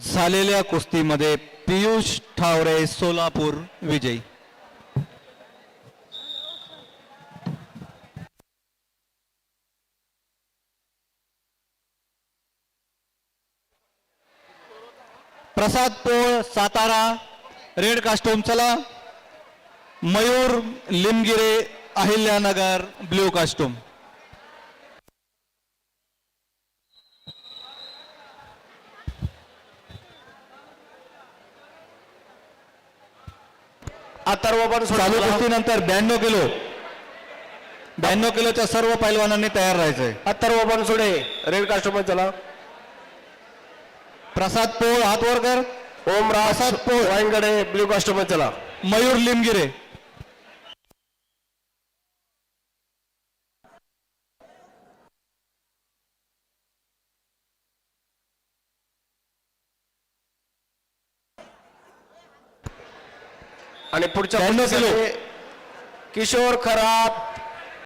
झालेल्या कुस्तीमध्ये पियुष ठावरे सोलापूर विजयी. प्रसाद पोळ सातारा रेड कास्टोम चला. Mayur Limgire Ahilyanagar blue costume. Atharva पण चालू कुस्तीनंतर ब्याण्णव किलो. ब्याण्णव किलोच्या सर्व पैलवानांनी तयार राहायचंय. अथर्व बनसोडे रेड कास्टमर चला. प्रसाद पोळ हात वर कर. ओम राज वाईनगडे ब्ल्यू कास्टमर चला. मयूर लिमगिरे. आणि पुढच्या किशोर खरात